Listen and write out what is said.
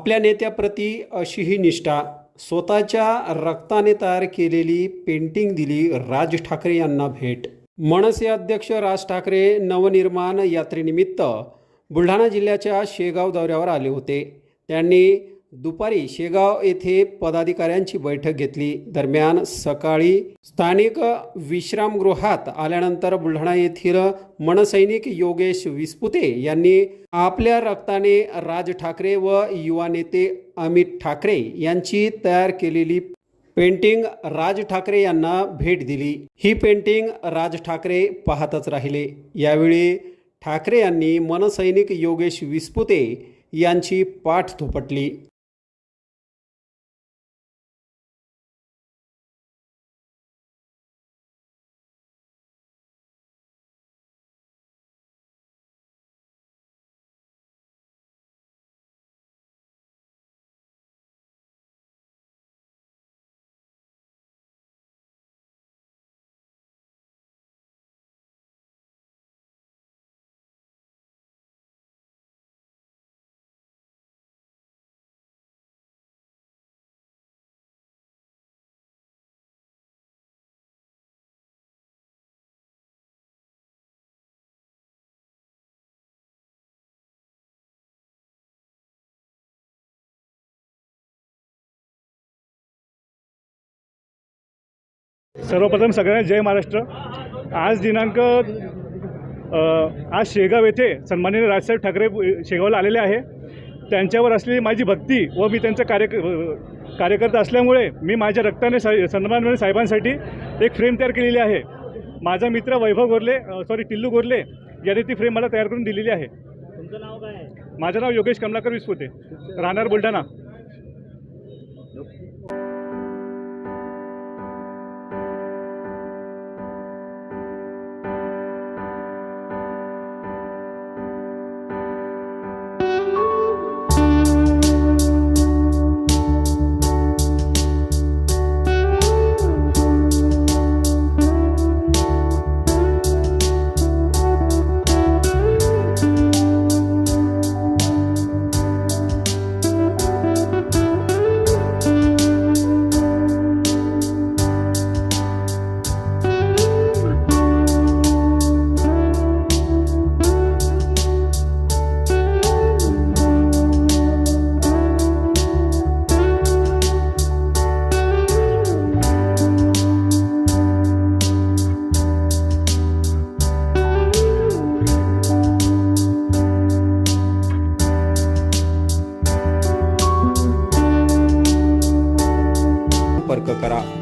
आपल्या नेत्याप्रती अशी ही निष्ठा स्वतःच्या रक्ताने तयार केलेली पेंटिंग दिली राज ठाकरे यांना भेट. मनसे अध्यक्ष राज ठाकरे नवनिर्माण यात्रेनिमित्त बुलढाणा जिल्ह्याच्या शेगाव दौऱ्यावर आले होते. त्यांनी दुपारी शेगाव येथे पदाधिकाऱ्यांची बैठक घेतली. दरम्यान सकाळी स्थानिक विश्रामगृहात आल्यानंतर बुलढाणा येथील मनसैनिक योगेश विस्पुते यांनी आपल्या रक्ताने राज ठाकरे व युवा नेते अमित ठाकरे यांची तयार केलेली पेंटिंग राज ठाकरे यांना भेट दिली. ही पेंटिंग राज ठाकरे पाहतच राहिले. यावेळी ठाकरे यांनी मनसैनिक योगेश विस्पुते यांची पाठ थोपटली. सर्वप्रथम सगळ्यांना जय महाराष्ट्र. आज दिनांक आज शेगाव येथे सन्माननीय राजसाहेब ठाकरे शेगावला आलेले आहे. त्यांच्यावर असलेली माझी भक्ती व मी त्यांचा कार्य कार्यकर्ता असल्यामुळे मी माझ्या रक्ताने सा सन्माननीय साहेबांसाठी एक फ्रेम तयार केलेली आहे. माझा मित्र वैभव गोरले सॉरी टिल्लू गोरले यांनी ती फ्रेम मला तयार करून दिलेली आहे. तुमचं नाव काय आहे? माझं नाव योगेश कमलाकर विस्पुते राहणार बुलढाणा. para